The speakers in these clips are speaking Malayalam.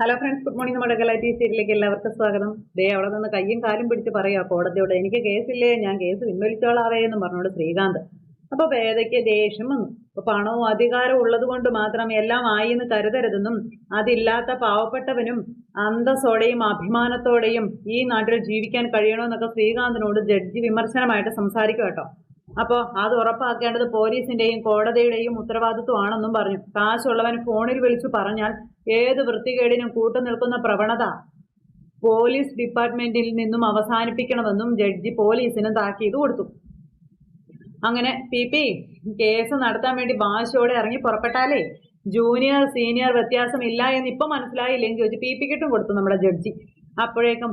ഹലോ ഫ്രണ്ട്സ് ഗുഡ് മോർണിംഗ് നമ്മുടെ ഗലാറ്റി എല്ലാവർക്കും സ്വാഗതം. ദേ അവിടെ നിന്ന് കയ്യും കാലും പിടിച്ച് പറയാ കോടതിയോട് എനിക്ക് കേസില്ലേ ഞാൻ കേസ് പിൻവലിച്ചോളാവേ എന്ന് പറഞ്ഞോട് ശ്രീകാന്ത്. അപ്പൊ വേദയ്ക്ക് ദേഷ്യം വന്നു. അപ്പൊ പണവും അധികാരവും ഉള്ളത് കൊണ്ട് മാത്രം എല്ലാം ആയി എന്ന് കരുതരുതെന്നും അതില്ലാത്ത പാവപ്പെട്ടവനും അന്തസ്സോടെയും അഭിമാനത്തോടെയും ഈ നാട്ടിൽ ജീവിക്കാൻ കഴിയണമെന്നൊക്കെ ശ്രീകാന്തിനോട് ജഡ്ജി വിമർശനമായിട്ട് സംസാരിക്കും കേട്ടോ. അപ്പോൾ അത് ഉറപ്പാക്കേണ്ടത് പോലീസിന്റെയും കോടതിയുടെയും ഉത്തരവാദിത്വമാണെന്നും പറഞ്ഞു. കാശുള്ളവൻ ഫോണിൽ വിളിച്ചു പറഞ്ഞാൽ ഏത് വൃത്തികേടിനും കൂട്ടുനിൽക്കുന്ന പ്രവണത പോലീസ് ഡിപ്പാർട്ട്മെന്റിൽ നിന്നും അവസാനിപ്പിക്കണമെന്നും ജഡ്ജി പോലീസിന് താക്കീത് കൊടുത്തു. അങ്ങനെ പി പി കേസ് നടത്താൻ വേണ്ടി വാശിയോടെ ഇറങ്ങി പുറപ്പെട്ടാലേ ജൂനിയർ സീനിയർ വ്യത്യാസം ഇല്ല എന്ന് ഇപ്പൊ മനസ്സിലായില്ലെങ്കിൽ ചോദിച്ചു പി പിക്കിട്ടും കൊടുത്തു നമ്മുടെ ജഡ്ജി. അപ്പോഴേക്കും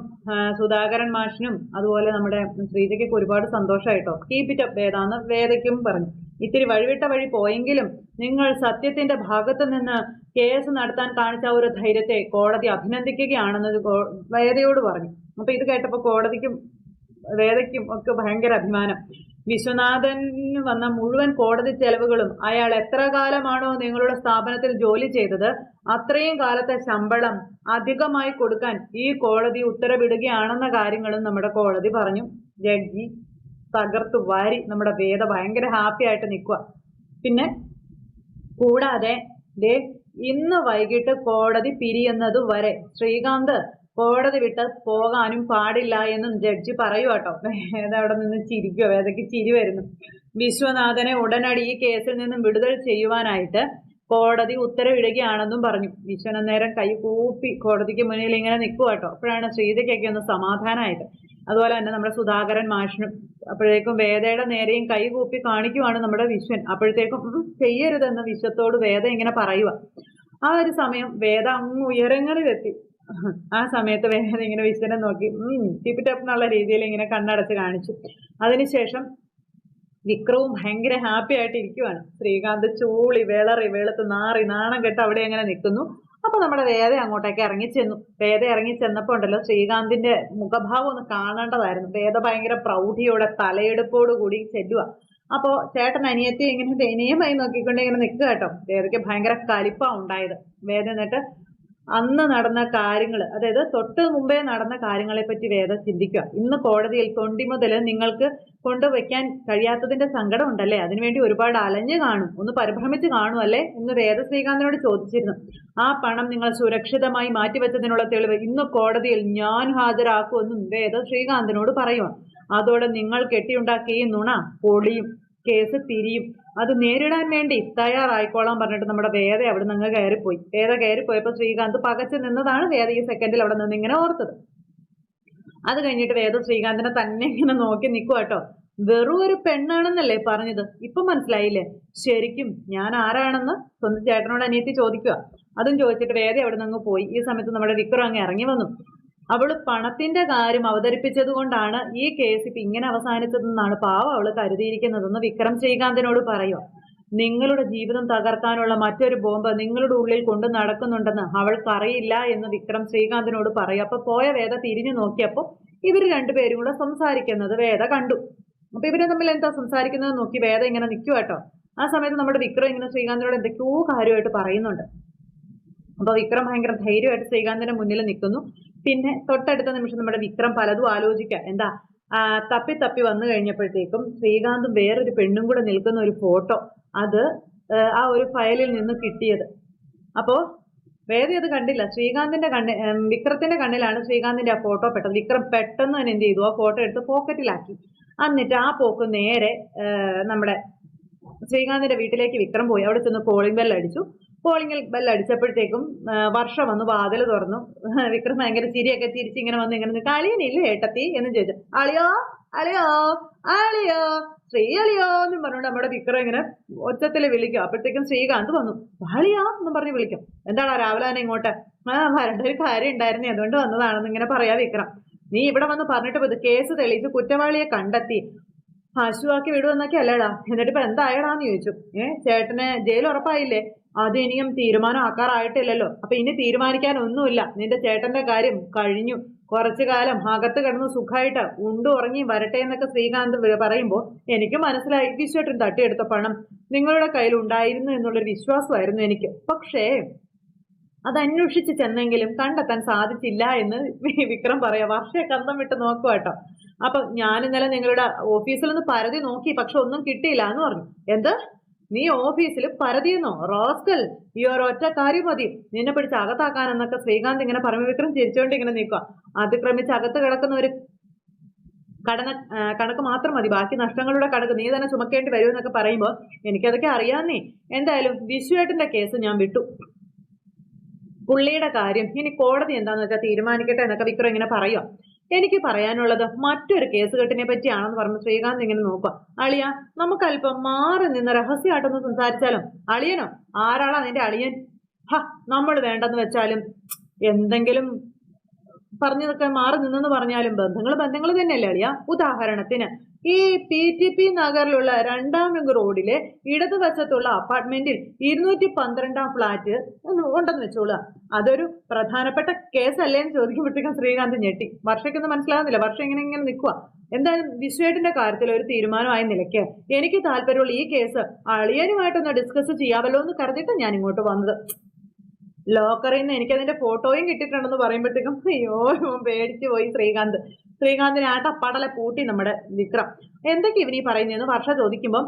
സുധാകരൻ മാഷിനും അതുപോലെ നമ്മുടെ ശ്രീജയ്ക്കൊക്കെ ഒരുപാട് സന്തോഷമായിട്ടോ കീപ് ഇറ്റ് അപ്പ് വേദാന്ന് വേദയ്ക്കും പറഞ്ഞു. ഇത്തിരി വഴിവിട്ട വഴി പോയെങ്കിലും നിങ്ങൾ സത്യത്തിന്റെ ഭാഗത്ത് നിന്ന് കേസ് നടത്താൻ കാണിച്ച ഒരു ധൈര്യത്തെ കോടതി അഭിനന്ദിക്കുകയാണെന്ന് വേദയോട് പറഞ്ഞു. അപ്പൊ ഇത് കേട്ടപ്പോൾ കോടതിക്കും വേദയ്ക്കും ഒക്കെ ഭയങ്കര അഭിമാനം. വിശ്വനാഥന് വന്ന മുഴുവൻ കോടതി ചെലവുകളും അയാൾ എത്ര കാലമാണോ നിങ്ങളുടെ സ്ഥാപനത്തിൽ ജോലി ചെയ്തത് അത്രയും കാലത്തെ ശമ്പളം അധികമായി കൊടുക്കാൻ ഈ കോടതി ഉത്തരവിടുകയാണെന്ന കാര്യങ്ങളും നമ്മുടെ കോടതി പറഞ്ഞു. ജഡ്ജി തകർത്തു വാരി നമ്മുടെ വേദ ഭയങ്കര ഹാപ്പി ആയിട്ട് നിൽക്കുക. പിന്നെ കൂടാതെ ദേ ഇന്ന് വൈകിട്ട് കോടതി പിരിയുന്നത് വരെ ശ്രീകാന്ത് കോടതി വിട്ട് പോകാനും പാടില്ല എന്നും ജഡ്ജി പറയൂ കേട്ടോ വേദ അവിടെ നിന്ന് ചിരിക്കുക വേദയ്ക്ക് ചിരി വരുന്നു. വിശ്വനാഥനെ ഉടനടി ഈ കേസിൽ നിന്നും വിടുതൽ ചെയ്യുവാനായിട്ട് കോടതി ഉത്തരവിടുകയാണെന്നും പറഞ്ഞു. വിശ്വനാഥ് നേരം കൈ കൂപ്പി കോടതിക്ക് മുന്നിൽ ഇങ്ങനെ നിൽക്കുക കേട്ടോ അപ്പോഴാണ് ശ്രീതയ്ക്കൊക്കെ ഒന്ന് സമാധാനമായത് അതുപോലെ തന്നെ നമ്മുടെ സുധാകരൻ മാഷിനും അപ്പോഴേക്കും വേദയുടെ നേരെയും കൈ കൂപ്പി കാണിക്കുവാണ് നമ്മുടെ വിശ്വൻ. അപ്പോഴത്തേക്കും ചെയ്യരുതെന്ന് വിശ്വത്തോട് വേദ ഇങ്ങനെ പറയുക ആ ഒരു സമയം വേദ അങ്ങ് ഉയരങ്ങളിലെത്തി. ആ സമയത്ത് വേഗം ഇങ്ങനെ വിശ്വനെ നോക്കി ടിപ്പ് ടപ്പ് എന്നുള്ള രീതിയിൽ ഇങ്ങനെ കണ്ണടച്ച് കാണിച്ചു. അതിനുശേഷം വിക്രവും ഭയങ്കര ഹാപ്പി ആയിട്ട് ഇരിക്കുവാണ്. ശ്രീകാന്ത് ചൂളി വിളറി വെളുത്ത് നാറി നാണം കെട്ട് അവിടെ അങ്ങനെ നിൽക്കുന്നു. അപ്പൊ നമ്മുടെ വേദ അങ്ങോട്ടേക്ക് ഇറങ്ങി ചെന്നു വേദ ഇറങ്ങി ചെന്നപ്പോ ഉണ്ടല്ലോ ശ്രീകാന്തിന്റെ മുഖഭാവം ഒന്ന് കാണേണ്ടതായിരുന്നു. വേദ ഭയങ്കര പ്രൗഢിയോടെ തലയെടുപ്പോട് കൂടി ചെല്ലുക അപ്പോ ചേട്ടൻ അനിയത്തി ഇങ്ങനെ ദയനീയമായി നോക്കിക്കൊണ്ട് ഇങ്ങനെ നിൽക്കുക കേട്ടോ. വേദയ്ക്ക് ഭയങ്കര കലിപ്പാ ഉണ്ടായത്. വേദ എന്നിട്ട് അന്ന് നടന്ന കാര്യങ്ങൾ അതായത് തൊട്ട് മുമ്പേ നടന്ന കാര്യങ്ങളെ പറ്റി വേദ ചിന്തിക്കുക. ഇന്ന് കോടതിയിൽ തൊണ്ടി മുതൽ നിങ്ങൾക്ക് കൊണ്ടുവയ്ക്കാൻ കഴിയാത്തതിന്റെ സങ്കടം ഉണ്ടല്ലേ അതിനുവേണ്ടി ഒരുപാട് അലഞ്ഞു കാണും. ഒന്ന് പരിഭ്രമിച്ച് കാണും അല്ലേ? എന്ന് വേദ ശ്രീകാന്തിനോട് ചോദിച്ചിരുന്നു. ആ പണം നിങ്ങൾ സുരക്ഷിതമായി മാറ്റിവെച്ചതിനുള്ള തെളിവ് ഇന്ന് കോടതിയിൽ ഞാൻ ഹാജരാക്കുമെന്നും വേദ ശ്രീകാന്തിനോട് പറയുക അതോടെ നിങ്ങൾ കെട്ടിയുണ്ടാക്കിയ നുണ പൊളിയും. കേസ് തിരിയും. അത് നേരിടാൻ വേണ്ടി തയ്യാറായിക്കോളാൻ പറഞ്ഞിട്ട് നമ്മുടെ വേദ അവിടെ നിന്ന് കയറിപ്പോയി. വേദ കയറിപ്പോയപ്പോൾ ശ്രീകാന്ത് പകച്ചു നിന്നതാണ് വേദ ഈ സെക്കൻഡിൽ അവിടെ നിന്ന് ഇങ്ങനെ ഓർത്തത്. അത് കഴിഞ്ഞിട്ട് വേദ ശ്രീകാന്തിനെ തന്നെ ഇങ്ങനെ നോക്കി നിൽക്കുക കേട്ടോ. വെറും ഒരു പെണ്ണാണെന്നല്ലേ പറഞ്ഞത്? ഇപ്പൊ മനസ്സിലായില്ലേ? ശരിക്കും ഞാൻ ആരാണെന്ന് സ്വന്തം ചേട്ടനോട് അനിയത്തി ചോദിക്കുക അതും ചോദിച്ചിട്ട് വേദ അവിടെ നിന്ന് പോയി. ഈ സമയത്ത് നമ്മുടെ വിക്രം അങ്ങ് ഇറങ്ങി വന്നു. അവൾ പണത്തിന്റെ കാര്യം അവതരിപ്പിച്ചത് കൊണ്ടാണ് ഈ കേസ് ഇപ്പൊ ഇങ്ങനെ അവസാനിച്ചതെന്നാണ് പാവം അവൾ കരുതിയിരിക്കുന്നതെന്ന് വിക്രം ശ്രീകാന്തിനോട് പറയുക നിങ്ങളുടെ ജീവിതം തകർക്കാനുള്ള മറ്റൊരു ബോംബ് നിങ്ങളുടെ ഉള്ളിൽ കൊണ്ടു നടക്കുന്നുണ്ടെന്ന് അവൾക്കറിയില്ല എന്ന് വിക്രം ശ്രീകാന്തിനോട് പറയും അപ്പൊ പോയ വേദ തിരിഞ്ഞു നോക്കിയപ്പോ ഇവർ രണ്ടുപേരും കൂടെ സംസാരിക്കുന്നത് വേദ കണ്ടു. അപ്പൊ ഇവരെ തമ്മിൽ എന്താ സംസാരിക്കുന്നത് നോക്കി വേദ ഇങ്ങനെ നിൽക്കുക കേട്ടോ. ആ സമയത്ത് നമ്മുടെ വിക്രം ഇങ്ങനെ ശ്രീകാന്തിനോട് എന്തൊക്കെയോ കാര്യമായിട്ട് പറയുന്നുണ്ട്. അപ്പൊ വിക്രം ഭയങ്കര ധൈര്യമായിട്ട് ശ്രീകാന്തിന്റെ മുന്നിൽ നിൽക്കുന്നു. പിന്നെ തൊട്ടടുത്ത നിമിഷം നമ്മുടെ വിക്രം പലതും ആലോചിക്കുക എന്താ? തപ്പി തപ്പി വന്നു കഴിഞ്ഞപ്പോഴത്തേക്കും ശ്രീകാന്തും വേറൊരു പെണ്ണും കൂടെ നിൽക്കുന്ന ഒരു ഫോട്ടോ അത് ആ, ഒരു ഫയലിൽ നിന്ന് കിട്ടിയത്. അപ്പോ വേദി അത് കണ്ടില്ല. ശ്രീകാന്തിന്റെ കണ്ണ് വിക്രത്തിന്റെ കണ്ണിലാണ് ശ്രീകാന്തിന്റെ ആ ഫോട്ടോ പെട്ടത്. വിക്രം പെട്ടെന്ന് തന്നെ എന്ത് ചെയ്തു? ആ ഫോട്ടോ എടുത്ത് പോക്കറ്റിലാക്കി. എന്നിട്ട് ആ പോക്ക് നേരെ നമ്മുടെ ശ്രീകാന്തിന്റെ വീട്ടിലേക്ക് വിക്രം പോയി. അവിടെ ചെന്ന് കോളിംഗ് ബെൽ അടിച്ചു. കോളിംഗ് ബെല്ലടിച്ചപ്പോഴത്തേക്കും വർഷം വന്ന് വാതിൽ തുറന്നു. വിക്രം ഭയങ്കര ചിരിയൊക്കെ ചിരിച്ചിങ്ങനെ വന്ന് ഇങ്ങനെ കളിയനില്ലേ ഏട്ടത്തി? എന്ന് ചോദിച്ചു. അളിയോ അളിയോ അളിയോ ശ്രീ അളിയോ എന്നും പറഞ്ഞുകൊണ്ട് നമ്മുടെ വിക്രം ഇങ്ങനെ ഒച്ചത്തിൽ വിളിക്കും. അപ്പോഴത്തേക്കും ശ്രീകാന്ത് വന്നു. അളിയോ എന്നും പറഞ്ഞ് വിളിക്കും. എന്താണ് രാവിലെ തന്നെ ഇങ്ങോട്ട്? ആ വരേണ്ട ഒരു കാര്യം ഉണ്ടായിരുന്നേ. അതുകൊണ്ട് വന്നതാണെന്ന് ഇങ്ങനെ പറയാ വിക്രം. നീ ഇവിടെ വന്ന് പറഞ്ഞിട്ട് പോയത് കേസ് തെളിയിച്ച് കുറ്റവാളിയെ കണ്ടെത്തി. പശുവാക്കി വിടുമെന്നൊക്കെ അല്ലേടാ എന്നിട്ട് ഇപ്പൊ എന്തായടാന്ന് ചോദിച്ചു. ഏഹ് ചേട്ടന് ജയിൽ ഉറപ്പായില്ലേ? അത് ഇനിയും തീരുമാനം ആക്കാറായിട്ടില്ലല്ലോ അപ്പൊ ഇനി തീരുമാനിക്കാൻ ഒന്നുമില്ല നിന്റെ ചേട്ടന്റെ കാര്യം കഴിഞ്ഞു. കുറച്ചു കാലം അകത്ത് കിടന്ന് സുഖമായിട്ട് ഉണ്ടു ഉറങ്ങി വരട്ടെ എന്നൊക്കെ ശ്രീകാന്ത് പറയുമ്പോൾ എനിക്ക് മനസ്സിലായി. വിശ്വട്ടൻ തട്ടിയെടുത്ത പണം നിങ്ങളുടെ കയ്യിൽ ഉണ്ടായിരുന്നു എന്നുള്ളൊരു വിശ്വാസമായിരുന്നു എനിക്ക്. പക്ഷേ അത് അന്വേഷിച്ച് ചെന്നെങ്കിലും കണ്ടെത്താൻ സാധിച്ചില്ല എന്ന് വിക്രം പറയാം വർഷയെ കന്തം വിട്ട് നോക്കുക കേട്ടോ. അപ്പൊ ഞാൻ ഇന്നലെ നിങ്ങളുടെ ഓഫീസിൽ നിന്ന് പരതി നോക്കി പക്ഷെ ഒന്നും കിട്ടിയില്ല എന്ന് പറഞ്ഞു. എന്ത്? നീ ഓഫീസിൽ പരതിയെന്നോ? റോസ്കൽ ഈ ഒരൊറ്റ കാര്യം മതി. നിന്നെ പിടിച്ച് അകത്താക്കാനെന്നൊക്കെ ശ്രീകാന്ത് ഇങ്ങനെ പരമവിക്രം വിക്രം ചിരിച്ചുകൊണ്ട് ഇങ്ങനെ നിൽക്കുക അതിക്രമിച്ച് അകത്ത് കിടക്കുന്ന ഒരു കടന കണക്ക് മാത്രം മതി. ബാക്കി നഷ്ടങ്ങളുടെ കണക്ക് നീ തന്നെ ചുമക്കേണ്ടി വരുമെന്നൊക്കെ പറയുമ്പോൾ എനിക്കതൊക്കെ അറിയാന്നേ എന്തായാലും വിശ്വേട്ടന്റെ കേസ് ഞാൻ വിട്ടു. പുള്ളിയുടെ കാര്യം. ഇനി കോടതി എന്താന്ന് വെച്ചാൽ തീരുമാനിക്കട്ടെ എന്നൊക്കെ വിക്രം ഇങ്ങനെ പറയുക എനിക്ക് പറയാനുള്ളത് മറ്റൊരു കേസ് കെട്ടിനെ പറ്റിയാണെന്ന് പറഞ്ഞ് ശ്രീകാന്ത് ഇങ്ങനെ നോക്കുക. അളിയ നമുക്കല്പം മാറി നിന്ന് രഹസ്യമായിട്ടൊന്ന് സംസാരിച്ചാലും? അളിയനോ? ആരാളാ നിന്റെ അളിയൻ? ഹ നമ്മൾ വേണ്ടെന്ന് വെച്ചാലും എന്തെങ്കിലും പറഞ്ഞതൊക്കെ മാറി നിന്നെന്ന് പറഞ്ഞാലും ബന്ധങ്ങൾ ബന്ധങ്ങൾ തന്നെയല്ലേ അളിയ? ഉദാഹരണത്തിന് ഈ പി ടി പി നഗറിലുള്ള രണ്ടാം റോഡിലെ ഇടതുവശത്തുള്ള അപ്പാർട്ട്മെന്റിൽ ഇരുന്നൂറ്റി പന്ത്രണ്ടാം ഫ്ലാറ്റ് ഉണ്ടെന്ന് വെച്ചോളുക അതൊരു പ്രധാനപ്പെട്ട കേസല്ലേ എന്ന് ചോദിക്കുമ്പോഴത്തേക്കും ശ്രീകാന്ത് ഞെട്ടി. വർഷയ്ക്കൊന്നും മനസ്സിലാകുന്നില്ല വർഷം ഇങ്ങനെ ഇങ്ങനെ നിൽക്കുക എന്തായാലും വിശ്വേട്ടിന്റെ കാര്യത്തിൽ ഒരു തീരുമാനമായ നിലയ്ക്ക്. എനിക്ക് താല്പര്യമുള്ള ഈ കേസ് അളിയനുമായിട്ടൊന്ന് ഡിസ്കസ് ചെയ്യാമല്ലോ എന്ന് കരുതിയിട്ട് ഞാൻ ഇങ്ങോട്ട് വന്നത്. ലോക്കറിൽ നിന്ന് എനിക്കതിന്റെ ഫോട്ടോയും കിട്ടിയിട്ടുണ്ടെന്ന് പറയുമ്പോഴത്തേക്കും അയ്യോ പേടിച്ചു പോയി ശ്രീകാന്ത്. ശ്രീകാന്തിനെ ആട്ടപ്പാടലെ പൂട്ടി നമ്മുടെ വിക്രം. എന്തൊക്കെ ഇവനീ പറയുന്നതെന്ന് വർഷ ചോദിക്കുമ്പോൾ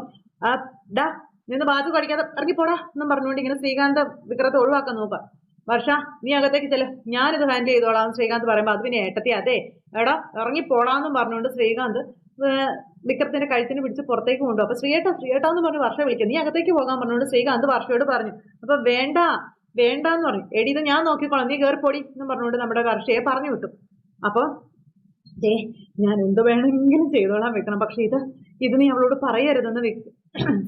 ഡാ നിന്ന് ബാത്തു കടിക്കാതെ ഇറങ്ങിപ്പോടാ എന്നും പറഞ്ഞുകൊണ്ട് ഇങ്ങനെ ശ്രീകാന്ത് വിക്രത്തെ ഒഴിവാക്കാൻ നോക്കാം വർഷ നീ അകത്തേക്ക് ചെല്ല. ഞാനിത് ഹാൻഡിൽ ചെയ്തോളാം ശ്രീകാന്ത് പറയുമ്പോൾ അത് പിന്നെ ഏട്ടത്തി അതെ എടാ ഇറങ്ങിപ്പോടാന്നും പറഞ്ഞുകൊണ്ട് ശ്രീകാന്ത് വിക്രത്തിന്റെ കഴുത്തിന് പിടിച്ച് പുറത്തേക്ക് കൊണ്ടു അപ്പൊ ശ്രീയേട്ട ശ്രീയേട്ട എന്ന് പറഞ്ഞ് വർഷ വിളിക്കാം. നീ അകത്തേക്ക് പോകാൻ പറഞ്ഞുകൊണ്ട് ശ്രീകാന്ത് വർഷയോട് പറഞ്ഞു. അപ്പൊ വേണ്ട വേണ്ട എന്ന് പറഞ്ഞു. എടി ഇത് ഞാൻ നോക്കിക്കോളാം. നീ കയറിപ്പോടി പൊടി എന്ന് പറഞ്ഞുകൊണ്ട് നമ്മുടെ വർഷയെ പറഞ്ഞു വിട്ടു. അപ്പൊ ഏ ഞാൻ എന്ത് വേണമെങ്കിലും ചെയ്തോളാൻ വെക്കണം. പക്ഷെ ഇത് ഇത് നീ അവളോട് പറയരുതെന്ന്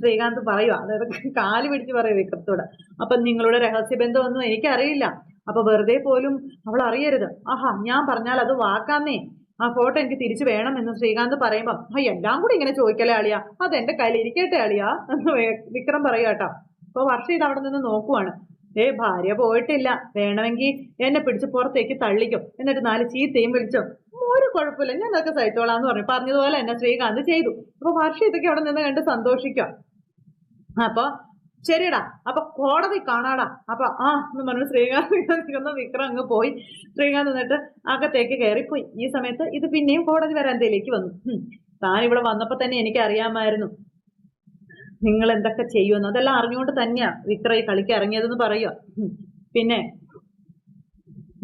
ശ്രീകാന്ത് പറയുക അതായത് കാൽ പിടിച്ച് പറയും വിക്രത്തോട് അപ്പൊ നിങ്ങളുടെ രഹസ്യബന്ധമൊന്നും എനിക്കറിയില്ല. അപ്പൊ വെറുതെ പോലും അവൾ അറിയരുത്. ആഹാ ഞാൻ പറഞ്ഞാൽ അത് വാക്കാന്നേ. ആ ഫോട്ടോ എനിക്ക് തിരിച്ചു വേണം എന്ന് ശ്രീകാന്ത് പറയുമ്പം ആ എല്ലാം കൂടി ഇങ്ങനെ ചോദിക്കലേ അളിയാ? അത് എന്റെ കയ്യിൽ ഇരിക്കട്ടെ അളിയാ? എന്ന് വിക്രം പറയുക കേട്ടോ. അപ്പൊ വർഷം ഇത് അവിടെ നിന്ന് നോക്കുവാണ്. ഏ ഭാര്യ പോയിട്ടില്ല. വേണമെങ്കിൽ എന്നെ പിടിച്ച് പുറത്തേക്ക് തള്ളിക്കും. എന്നിട്ട് നാല് ചീത്തയും വിളിച്ചോ. ഒരു കുഴപ്പമില്ല ഞാൻ അതൊക്കെ സഹിച്ചോളാം എന്ന് പറഞ്ഞു. പറഞ്ഞതുപോലെ എന്നെ ശ്രീകാന്ത് ചെയ്തു. അപ്പൊ വർഷ ഇതൊക്കെ അവിടെ നിന്ന് കണ്ട് സന്തോഷിക്കാം. അപ്പൊ ശരിടാ അപ്പൊ കോടതി കാണാടാ. അപ്പൊ ആ എന്ന് പറഞ്ഞു ശ്രീകാന്ത് വിക്രം അങ്ങ് പോയി. ശ്രീകാന്ത് എന്നിട്ട് അകത്തേക്ക് കയറിപ്പോയി. ഈ സമയത്ത് ഇത് പിന്നെയും കോടതി വരാന്തയിലേക്ക് വന്നു. താൻ ഇവിടെ വന്നപ്പോ തന്നെ എനിക്ക് അറിയാമായിരുന്നു നിങ്ങൾ എന്തൊക്കെ ചെയ്യുമെന്ന് അതെല്ലാം അറിഞ്ഞുകൊണ്ട് തന്നെയാ വിക്രയ ഈ കളിക്ക് ഇറങ്ങിയതെന്ന് പറയുക. പിന്നെ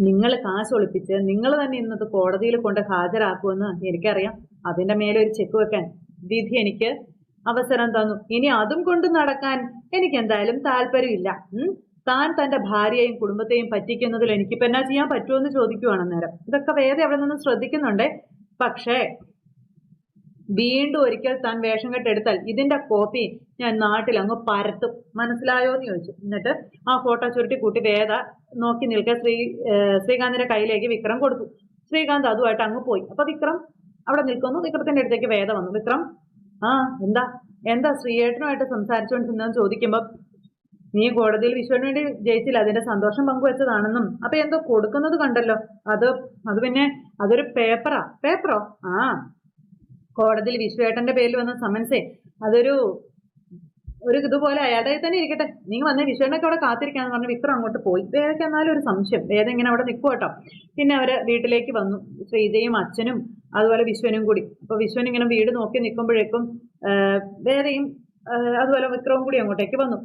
നിങ്ങൾ കാശ് ഒളിപ്പിച്ച് നിങ്ങൾ തന്നെ ഇന്നത് കോടതിയിൽ കൊണ്ട് ഹാജരാക്കുമെന്ന് എനിക്കറിയാം. അതിന്റെ മേലെ ഒരു ചെക്ക് വെക്കാൻ വിധി എനിക്ക് അവസരം തന്നു. ഇനി അതും കൊണ്ട് നടക്കാൻ എനിക്ക് എന്തായാലും താല്പര്യമില്ല. താൻ തന്റെ ഭാര്യയെയും കുടുംബത്തെയും പറ്റിക്കുന്നതിൽ എനിക്കിപ്പോ എന്നാ ചെയ്യാൻ പറ്റുമെന്ന് ചോദിക്കുവാണ് അന്നേരം. ഇതൊക്കെ വേറെ അവിടെ നിന്ന് ശ്രദ്ധിക്കുന്നുണ്ടേ. പക്ഷേ വീണ്ടും ഒരിക്കൽ താൻ വേഷം കെട്ടെടുത്താൽ ഇതിന്റെ കോപ്പി ഞാൻ നാട്ടിൽ അങ്ങ് പരത്തും. മനസ്സിലായോ എന്ന് ചോദിച്ചു. എന്നിട്ട് ആ ഫോട്ടോ ചുരുട്ടി കൂട്ടി വേദ നോക്കി നിൽക്കെ ശ്രീ ശ്രീകാന്തിന്റെ കയ്യിലേക്ക് വിക്രം കൊടുത്തു. ശ്രീകാന്ത് അതുമായിട്ട് അങ്ങ് പോയി. അപ്പൊ വിക്രം അവിടെ നിൽക്കുന്നു. വിക്രത്തിന്റെ അടുത്തേക്ക് വേദ വന്നു. വിക്രം ആ എന്താ? എന്താ ശ്രീയേട്ടനുമായിട്ട് സംസാരിച്ചുകൊണ്ടിരുന്നതെന്ന് ചോദിക്കുമ്പോ നീ കോടതിയിൽ വിശ്വന് വേണ്ടി ജയിച്ചില്ല. അതിന്റെ സന്തോഷം പങ്കുവെച്ചതാണെന്നും. അപ്പൊ എന്തോ കൊടുക്കുന്നത് കണ്ടല്ലോ. അത് അത് പിന്നെ അതൊരു പേപ്പറാ പേപ്പറോ ആ. കോടതിയിൽ വിശ്വേട്ടന്റെ പേരിൽ വന്ന സമൻസേ അതൊരു ഒരു ഇതുപോലെ അയാളുടെ തന്നെ ഇരിക്കട്ടെ. നിങ്ങൾ വന്ന വിശ്വേട്ടനൊക്കെ അവിടെ കാത്തിരിക്കാന്ന് പറഞ്ഞ് വിക്രം അങ്ങോട്ട് പോയി. വേദയ്ക്ക് എന്നാലും ഒരു സംശയം. വേദ ഇങ്ങനെ അവിടെ നിൽക്കും കേട്ടോ. പിന്നെ അവർ വീട്ടിലേക്ക് വന്നു. ശ്രീജയും അച്ഛനും അതുപോലെ വിശ്വനും കൂടി. അപ്പൊ വിശ്വൻ ഇങ്ങനെ വീട് നോക്കി നിൽക്കുമ്പോഴേക്കും വേദയും അതുപോലെ വിക്രവും കൂടി അങ്ങോട്ടേക്ക് വന്നു.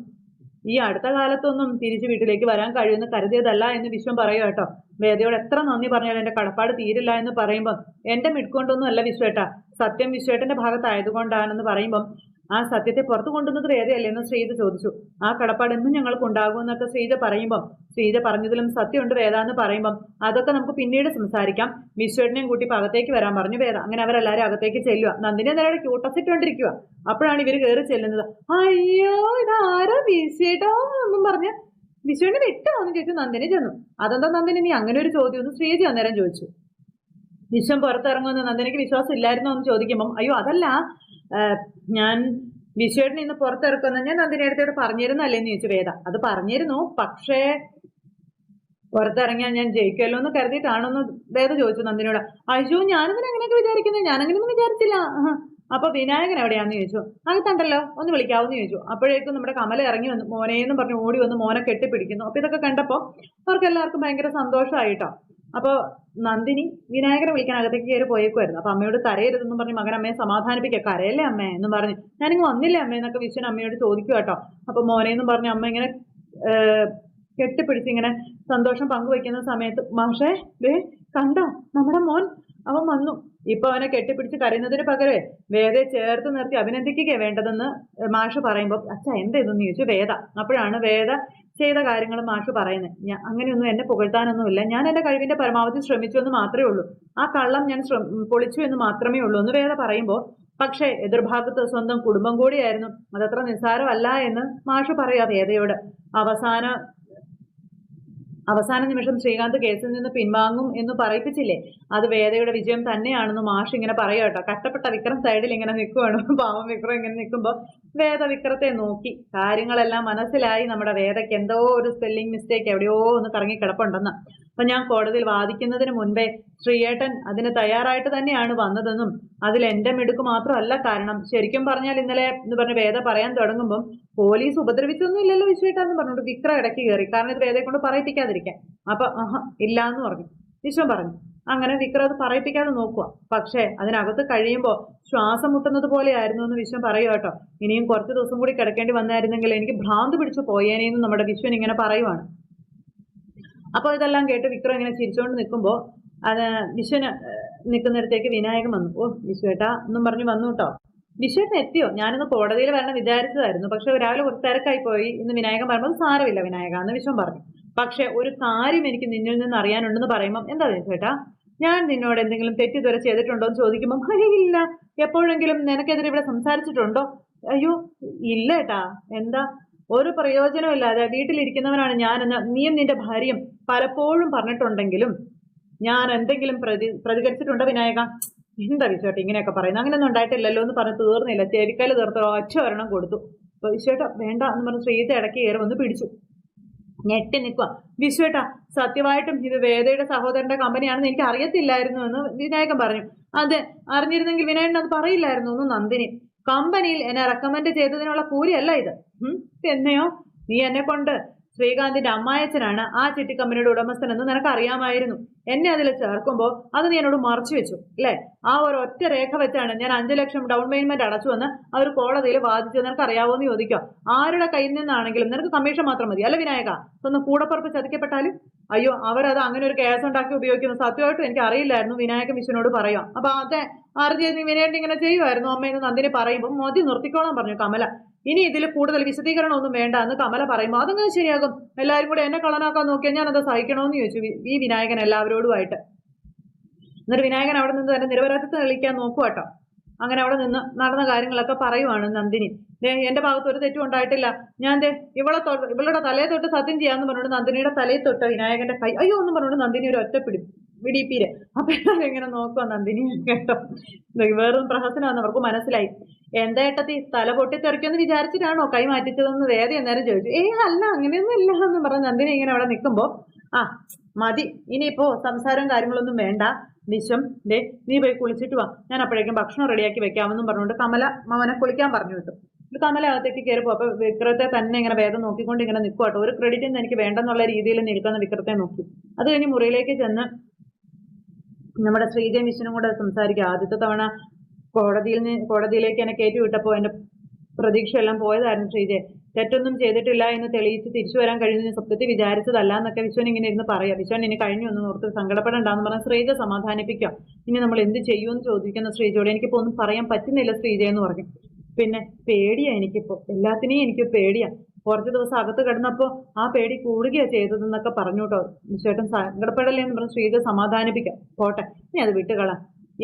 ഈ അടുത്ത കാലത്തൊന്നും തിരിച്ച് വീട്ടിലേക്ക് വരാൻ കഴിയുമെന്ന് കരുതിയതല്ല എന്ന് വിശ്വം പറയുക കേട്ടോ. വേദയോട് എത്ര നന്ദി പറഞ്ഞാലും എന്റെ കടപ്പാട് തീരില്ല എന്ന് പറയുമ്പം എന്റെ മിഡ്കൊണ്ടൊന്നും അല്ല വിശ്വേട്ട. സത്യം വിശ്വേട്ടന്റെ ഭാഗത്തായതുകൊണ്ടാണെന്ന് പറയുമ്പം ആ സത്യത്തെ പുറത്തു കൊണ്ടുവന്നത് വേദയല്ലേ എന്ന് ശ്രീജ ചോദിച്ചു. ആ കടപ്പാട് എന്നും ഞങ്ങൾക്ക് ഉണ്ടാകുമെന്നൊക്കെ ശ്രീജ പറയുമ്പം ശ്രീജ പറഞ്ഞതിലും സത്യമുണ്ട് വേദ എന്ന് പറയുമ്പം. അതൊക്കെ നമുക്ക് പിന്നീട് സംസാരിക്കാം. വിശ്വേട്ടനെയും കൂട്ടി അകത്തേക്ക് വരാൻ പറഞ്ഞു വേദ. അങ്ങനെ അവരെല്ലാരും അകത്തേക്ക് ചെല്ലുക. നന്ദിനെ നേരെ ക്യൂട്ടസിട്ടുകൊണ്ടിരിക്കുക അപ്പോഴാണ് ഇവർ കയറി ചെല്ലുന്നത്. അയ്യോ ഇതാരോ വിശ്വേട്ടോ എന്നും പറഞ്ഞ് വിശ്വന് വിട്ടോ ചോദിച്ചു നന്ദിനെ ചെന്നു. അതെന്താ നന്ദിനെ നീ അങ്ങനെ ഒരു ചോദ്യം ഒന്ന് ശ്രീജ അന്നേരം ചോദിച്ചു. വിശ്വം പുറത്തിറങ്ങുമെന്ന് നന്ദിനിക്ക് വിശ്വാസം ഇല്ലായിരുന്നോ എന്ന് ചോദിക്കുമ്പം അയ്യോ അതല്ല. ഞാൻ വിശ്വേട്ടനെ ഇന്ന് പുറത്തിറക്കുന്ന ഞാൻ നന്ദിനി അടുത്തോട് പറഞ്ഞിരുന്നല്ലേ എന്ന് ചോദിച്ചു വേദ. അത് പറഞ്ഞിരുന്നു. പക്ഷേ പുറത്തിറങ്ങിയാൽ ഞാൻ ജയിക്കുമല്ലോ എന്ന് കരുതിയിട്ടാണോന്ന് വേദ ചോദിച്ചു നന്ദിനിയോട് അയ്യോ ഞാനിതിനെ അങ്ങനെയൊക്കെ വിചാരിക്കുന്നത് ഞാനങ്ങനെയൊന്നും വിചാരിച്ചില്ല. അപ്പൊ വിനായകൻ എവിടെയാന്ന് ചോദിച്ചു. അകത്തുണ്ടല്ലോ. ഒന്ന് വിളിക്കാവെന്ന് ചോദിച്ചു. അപ്പോഴേക്കും നമ്മുടെ കമല ഇറങ്ങി വന്നു മോനേന്നും പറഞ്ഞ് ഓടി വന്ന് മോനെ കെട്ടിപ്പിടിക്കുന്നു. അപ്പൊ ഇതൊക്കെ കണ്ടപ്പോ അവർക്ക് എല്ലാവർക്കും ഭയങ്കര സന്തോഷമായിട്ടോ അപ്പൊ നന്ദിനി വിനായകനെ വിളിക്കാൻ അകത്തേക്ക് കയറി പോയേക്കുമായിരുന്നു അപ്പൊ അമ്മയോട് കരയരുതെന്നും പറഞ്ഞ് മകൻ അമ്മയെ സമാധാനിപ്പിക്കുക കരയല്ലേ അമ്മേ എന്നും പറഞ്ഞ്. ഞാനിങ്ങ് വന്നില്ലേ അമ്മേ എന്നൊക്കെ വിശ്വൻ അമ്മയോട് ചോദിക്കുക കേട്ടോ അപ്പൊ മോനെന്നും പറഞ്ഞ് അമ്മ ഇങ്ങനെ കെട്ടിപ്പിടിച്ച് ഇങ്ങനെ സന്തോഷം പങ്കുവെക്കുന്ന സമയത്ത് മാഷേ ദേ കണ്ടോ? നമ്മുടെ മോൻ അവൻ വന്നു. ഇപ്പൊ അവനെ കെട്ടിപ്പിടിച്ച് കരയുന്നതിന് പകരമേ വേദയെ ചേർത്ത് നിർത്തി അഭിനന്ദിക്കുക വേണ്ടതെന്ന് മാഷ് പറയുമ്പോൾ അച്ഛ എന്താ ഇതെന്ന് ചോദിച്ചു? വേദ. അപ്പോഴാണ് വേദ ചെയ്ത കാര്യങ്ങൾ മാഷ് പറയുന്നത് ഞാൻ അങ്ങനെയൊന്നും എന്നെ പുകഴ്ത്താനൊന്നുമില്ല. ഞാൻ എന്റെ കഴിവിന്റെ പരമാവധി ശ്രമിച്ചു എന്ന് മാത്രമേ ഉള്ളൂ. ആ കള്ളം ഞാൻ പൊളിച്ചു എന്ന് മാത്രമേ ഉള്ളൂ എന്ന് വേറെ പറയുമ്പോൾ പക്ഷേ എതിർഭാഗത്ത് സ്വന്തം കുടുംബം കൂടിയായിരുന്നു. അതത്ര നിസ്സാരമല്ല എന്ന് മാഷ് പറയാ വേദയോട്. അവസാന അവസാന നിമിഷം ശ്രീകാന്ത് കേസിൽ നിന്ന് പിൻവാങ്ങും എന്ന് പറയിപ്പിച്ചില്ലേ? അത് വേദയുടെ വിജയം തന്നെയാണെന്ന് മാഷ് ഇങ്ങനെ പറയാ കേട്ടോ. വിക്രം സൈഡിൽ ഇങ്ങനെ നിൽക്കുവാണ് പാവം വിക്രം ഇങ്ങനെ നിൽക്കുമ്പോൾ വേദ വിക്രത്തെ നോക്കി. കാര്യങ്ങളെല്ലാം മനസ്സിലായി. നമ്മുടെ വേദയ്ക്ക് എന്തോ ഒരു സ്പെല്ലിംഗ് മിസ്റ്റേക്ക് എവിടെയോ ഒന്ന് കറങ്ങി കിടപ്പുണ്ടെന്ന് അപ്പൊ ഞാൻ കോടതിയിൽ വാദിക്കുന്നതിന് മുൻപേ ശ്രീയേട്ടൻ അതിന് തയ്യാറായിട്ട് തന്നെയാണ് വന്നതെന്നും അതിൽ എന്റെ മിടുക്ക് മാത്രമല്ല കാരണം ശരിക്കും പറഞ്ഞാൽ ഇന്നലെ എന്ന് പറഞ്ഞ വേദ പറയാൻ തുടങ്ങുമ്പം പോലീസ് ഉപദ്രവിച്ചൊന്നും ഇല്ലല്ലോ വിശ്വേട്ടാന്ന് പറഞ്ഞോണ്ട് വിക്ര ഇടയ്ക്ക് കയറി. കാരണം ഇത് വേദയെ കൊണ്ട് പറയിപ്പിക്കാതിരിക്കാൻ. അപ്പൊ ഇല്ല എന്ന് പറഞ്ഞു. വിശ്വം പറഞ്ഞു. അങ്ങനെ വിക്രം അത് പറയിപ്പിക്കാതെ നോക്കുക പക്ഷേ അതിനകത്ത് കഴിയുമ്പോൾ ശ്വാസം മുട്ടുന്നത് പോലെയായിരുന്നു എന്ന് വിശ്വം പറയുക കേട്ടോ. ഇനിയും കുറച്ച് ദിവസം കൂടി കിടക്കേണ്ടി വന്നായിരുന്നെങ്കിൽ എനിക്ക് ഭ്രാന്ത് പിടിച്ചു പോയേനേന്ന് നമ്മുടെ വിശ്വൻ ഇങ്ങനെ പറയുവാണ്. അപ്പോൾ ഇതെല്ലാം കേട്ട് വിക്രം ഇങ്ങനെ ചിരിച്ചുകൊണ്ട് നിൽക്കുമ്പോൾ അത് വിശ്വന് നിൽക്കുന്നിടത്തേക്ക് വിനായകൻ വന്നു. ഓ വിശ്വേട്ടാ എന്നും പറഞ്ഞു വന്നു കേട്ടോ വിശ്വേട്ടൻ എത്തിയോ? ഞാനിന്ന് കോടതിയിൽ വരണം വിചാരിച്ചതായിരുന്നു. പക്ഷെ രാവിലെ കുറച്ച് തിരക്കായി പോയി. ഇന്ന് വിനായകൻ പറയുമ്പോൾ സാരമില്ല വിനായക എന്ന് വിശ്വം പറഞ്ഞു. പക്ഷെ ഒരു കാര്യം എനിക്ക് നിന്നിൽ നിന്ന് അറിയാനുണ്ടെന്ന് പറയുമ്പം എന്താ വിശ്വേട്ടാ? ഞാൻ നിന്നോട് എന്തെങ്കിലും തെറ്റി ഇതുവരെ ചെയ്തിട്ടുണ്ടോ എന്ന് ചോദിക്കുമ്പോൾ അറിയില്ല എപ്പോഴെങ്കിലും നിനക്കെതിരെ ഇവിടെ സംസാരിച്ചിട്ടുണ്ടോ? അയ്യോ ഇല്ല ഏട്ടാ. എന്താ? ഒരു പ്രയോജനമില്ലാതെ വീട്ടിലിരിക്കുന്നവനാണ് ഞാനെന്ന് നീയും നിന്റെ ഭാര്യയും പലപ്പോഴും പറഞ്ഞിട്ടുണ്ടെങ്കിലും ഞാൻ എന്തെങ്കിലും പ്രതി പ്രതികരിച്ചിട്ടുണ്ടോ വിനായക? എന്താ വിശ്വേട്ട ഇങ്ങനെയൊക്കെ പറയുന്നത് അങ്ങനെയൊന്നും ഉണ്ടായിട്ടില്ലല്ലോ എന്ന് പറഞ്ഞ് തീർന്നില്ല. ചേരിക്കാൽ തീർത്ത ഒറ്റ ഒരെണ്ണം കൊടുത്തു. അപ്പൊ വിശ്വേട്ട വേണ്ട എന്ന് പറഞ്ഞ് ശ്രീത ഇടയ്ക്ക് കയറി വന്ന് പിടിച്ചു. ഞെട്ടി നിൽക്കുക വിശ്വേട്ട സത്യമായിട്ടും ഇത് വേദയുടെ സഹോദരന്റെ കമ്പനിയാണെന്ന് എനിക്ക് അറിയത്തില്ലായിരുന്നു എന്ന് വിനായകൻ പറഞ്ഞു. അതെ അറിഞ്ഞിരുന്നെങ്കിൽ വിനായകൻ അത് പറയില്ലായിരുന്നു എന്ന് നന്ദിനി. കമ്പനിയിൽ എന്നെ റെക്കമെൻഡ് ചെയ്തതിനുള്ള കൂലിയല്ല ഇത്. എന്നെയോ? നീ എന്നെ കൊണ്ട് ശ്രീകാന്തിന്റെ അമ്മായച്ചനാണ് ആ ചിട്ടി കമ്പനിയുടെ ഉടമസ്ഥൻ എന്ന് നിനക്ക് അറിയാമായിരുന്നു എന്നെ അതിൽ ചേർക്കുമ്പോൾ അത് നീ എന്നോട് മറച്ചു വെച്ചു അല്ലേ? ആ ഒരു ഒറ്റ രേഖ വെച്ചാണ് ഞാൻ അഞ്ചു ലക്ഷം ഡൗൺ പേയ്മെന്റ് അടച്ചുവെന്ന് അവർ കോടതിയിൽ വാദിച്ചു നിനക്ക് അറിയാവോ എന്ന് ചോദിക്കാം. ആരുടെ കയ്യിൽ നിന്നാണെങ്കിലും നിനക്ക് കമ്മീഷൻ മാത്രം മതി അല്ല വിനായക? സ്വന്തം കൂടപ്പുറപ്പ് ചതിക്കപ്പെട്ടാലും? അയ്യോ അവരത് അങ്ങനെ ഒരു കേസ് ഉണ്ടാക്കി ഉപയോഗിക്കുന്നു. സത്യമായിട്ടും എനിക്ക് അറിയില്ലായിരുന്നു. വിനായക മിഷനോട് പറയാം. അപ്പൊ അതെ ആർജി നീ വിനയേണ്ടി ഇങ്ങനെ ചെയ്യുമായിരുന്നു അമ്മയെന്ന് നന്ദിനി പറയുമ്പോൾ മോദി നിർത്തിക്കോളാൻ പറഞ്ഞു കമല. ഇനി ഇതിൽ കൂടുതൽ വിശദീകരണം ഒന്നും വേണ്ട എന്ന് കമല പറയുമ്പോൾ അതങ്ങനെ ശരിയാകും. എല്ലാവരും കൂടെ എന്നെ കളനാക്കാൻ നോക്കിയാൽ ഞാൻ അത് സഹിക്കണമെന്ന് ചോദിച്ചു ഈ വിനായകൻ എല്ലാവരോടുമായിട്ട്. എന്നിട്ട് വിനായകൻ അവിടെ നിന്ന് തന്നെ നിരപരാധിത്വം തെളിയിക്കാൻ നോക്കുക കേട്ടോ അങ്ങനെ അവിടെ നിന്ന് നടന്ന കാര്യങ്ങളൊക്കെ പറയുവാണ് നന്ദിനി. ദേ എന്റെ ഭാഗത്ത് ഒരു തെറ്റും ഉണ്ടായിട്ടില്ല. ഞാൻ ദേ ഇവളെ ഇവളുടെ തലയെ തൊട്ട് സത്യം ചെയ്യാന്ന് പറഞ്ഞുകൊണ്ട് നന്ദിനിയുടെ തലയിൽ തൊട്ട് വിനായകന്റെ കൈ അയ്യോ എന്ന് പറഞ്ഞുകൊണ്ട് നന്ദിനി ഒരു ഒറ്റ പിടി പിടിപ്പീര് അപ്പൊ എങ്ങനെ നോക്കുക നന്ദിനി കേട്ടോ. വേറും പ്രഹസനമാണെന്ന് അവർക്ക് മനസ്സിലായി. എന്താ ഏട്ടത്തി തല പൊട്ടിത്തെറിക്കുമെന്ന് വിചാരിച്ചിട്ടാണോ കൈ മാറ്റിച്ചതെന്ന് വേദ എന്നേരം ചോദിച്ചു. ഏ അല്ല അങ്ങനെയൊന്നും ഇല്ല എന്ന് പറഞ്ഞ് നന്ദിനി ഇങ്ങനെ അവിടെ നിൽക്കുമ്പോ ആ മതി ഇനിയിപ്പോ സംസാരവും കാര്യങ്ങളൊന്നും വേണ്ട. നിശം ദേ നീ പോയി കുളിച്ചിട്ട് വാ. ഞാൻ അപ്പോഴേക്കും ഭക്ഷണം റെഡിയാക്കി വെക്കാമെന്നും പറഞ്ഞുകൊണ്ട് കമല മവനെ കുളിക്കാൻ പറഞ്ഞു വിട്ടു. കമല അകത്തേക്ക് കയറി അപ്പൊ വിക്രത്തെ തന്നെ ഇങ്ങനെ വേദം നോക്കിക്കൊണ്ട് ഇങ്ങനെ നിൽക്കും കേട്ടോ ഒരു ക്രെഡിറ്റ് എനിക്ക് വേണ്ടെന്നുള്ള രീതിയിൽ നിൽക്കുന്ന വിക്രത്തെ നോക്കി. അത് കഴിഞ്ഞ് മുറിയിലേക്ക് ചെന്ന് നമ്മുടെ ശ്രീജയും മിഷനും കൂടെ സംസാരിക്കുക ആദ്യത്തെ തവണ കോടതിയിൽ നിന്ന് കോടതിയിലേക്ക് എന്നെ കയറ്റി വിട്ടപ്പോൾ എന്റെ പ്രതീക്ഷയെല്ലാം പോയതായിരുന്നു ശ്രീജയെ. തെറ്റൊന്നും ചെയ്തിട്ടില്ല എന്ന് തെളിയിച്ച് തിരിച്ചു വരാൻ കഴിയുന്ന സത്യത്തിൽ വിചാരിച്ചതല്ല എന്നൊക്കെ വിശ്വൻ ഇങ്ങനെ ഇരുന്ന് പറയാം. വിശ്വൻ ഇനി കഴിഞ്ഞു എന്ന് ഓർത്ത് സങ്കടപ്പെടണ്ടെന്ന് പറഞ്ഞ ശ്രീജ സമാധാനിപ്പിക്കാം. ഇനി നമ്മൾ എന്ത് ചെയ്യുമെന്ന് ചോദിക്കുന്ന ശ്രീജയോട് എനിക്കിപ്പോൾ ഒന്നും പറയാൻ പറ്റുന്നില്ല ശ്രീജ എന്ന് പറഞ്ഞു. പിന്നെ പേടിയാ എനിക്കിപ്പോൾ എല്ലാത്തിനെയും എനിക്ക് പേടിയാ. കുറച്ച് ദിവസം അകത്ത് കിടന്നപ്പോൾ ആ പേടി കൂടുകയാ ചെയ്തതെന്നൊക്കെ പറഞ്ഞു കേട്ടോ വിശ്വേട്ടൻ സങ്കടപ്പെടല്ലേ എന്ന് പറഞ്ഞ് ശ്രീജ സമാധാനിപ്പിക്കാം. പോട്ടെ. ഇനി അത് വിട്ടുകളാം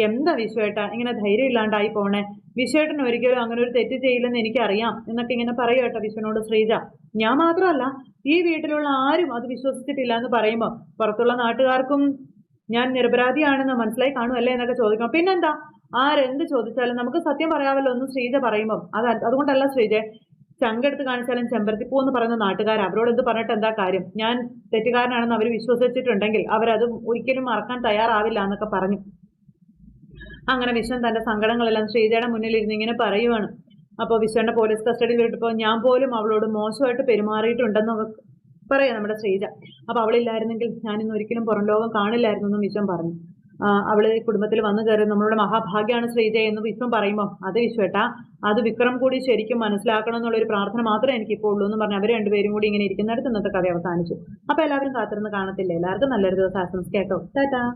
എന്താ വിശ്വേട്ട? ഇങ്ങനെ ധൈര്യം ഇല്ലാണ്ടായി പോണേ. വിശ്വേട്ടൻ ഒരിക്കലും അങ്ങനെ ഒരു തെറ്റ് ചെയ്യില്ലെന്ന് എനിക്കറിയാം എന്നൊക്കെ ഇങ്ങനെ പറയുക കേട്ടോ വിശ്വനോട് ശ്രീജ. ഞാൻ മാത്രമല്ല ഈ വീട്ടിലുള്ള ആരും അത് വിശ്വസിച്ചിട്ടില്ല എന്ന് പറയുമ്പോൾ പുറത്തുള്ള നാട്ടുകാർക്കും ഞാൻ നിരപരാധിയാണെന്ന് മനസ്സിലായി കാണുമല്ലേ എന്നൊക്കെ ചോദിക്കണം പിന്നെന്താ? ആരെന്ത് ചോദിച്ചാലും നമുക്ക് സത്യം പറയാമല്ലോ എന്ന് ശ്രീജ പറയുമ്പം. അത് അതുകൊണ്ടല്ല ശ്രീജ ചങ്കെടുത്ത് കാണിച്ചാലും ചെമ്പരത്തിപ്പൂ എന്ന് പറയുന്ന നാട്ടുകാർ അവരോട് എന്ത് പറഞ്ഞിട്ട് എന്താ കാര്യം? ഞാൻ തെറ്റുകാരനാണെന്ന് അവർ വിശ്വസിച്ചിട്ടുണ്ടെങ്കിൽ അവരത് ഒരിക്കലും മറക്കാൻ തയ്യാറാവില്ല എന്നൊക്കെ പറഞ്ഞു. അങ്ങനെ വിശ്വൻ തന്റെ സങ്കടങ്ങളെല്ലാം ശ്രീജയുടെ മുന്നിൽ ഇരുന്ന് ഇങ്ങനെ പറയുവാണ്. അപ്പോൾ വിശ്വന്റെ പോലീസ് കസ്റ്റഡിയിൽ വിട്ടപ്പോൾ ഞാൻ പോലും അവളോട് മോശമായിട്ട് പെരുമാറിയിട്ടുണ്ടെന്ന് പറയാം നമ്മുടെ ശ്രീജ. അപ്പോൾ അവളില്ലായിരുന്നെങ്കിൽ ഞാനിന്ന് ഒരിക്കലും പുറം ലോകം കാണില്ലായിരുന്നു എന്നും വിശ്വം പറഞ്ഞു. ആ, അവൾ കുടുംബത്തിൽ വന്നു കയറി നമ്മളുടെ മഹാഭാഗ്യമാണ് ശ്രീജ എന്ന് വിശ്വം പറയുമ്പോൾ അത് വിശ്വേട്ടാ അത് വിക്രം കൂടി ശരിക്കും മനസ്സിലാക്കണം എന്നുള്ള ഒരു പ്രാർത്ഥന മാത്രമേ എനിക്ക് ഇപ്പോൾ ഉള്ളൂ എന്ന് പറഞ്ഞ് അവർ രണ്ടുപേരും കൂടി ഇങ്ങനെ ഇരിക്കുന്നിടത്ത് ഇന്നത്തെ കഥ അവസാനിച്ചു. അപ്പോൾ എല്ലാവരും കാത്തിരുന്ന് കാണത്തില്ലേ? എല്ലാവർക്കും നല്ലൊരു ദിവസം ആശംസിക്കാം കേട്ടോ. ടാറ്റാ.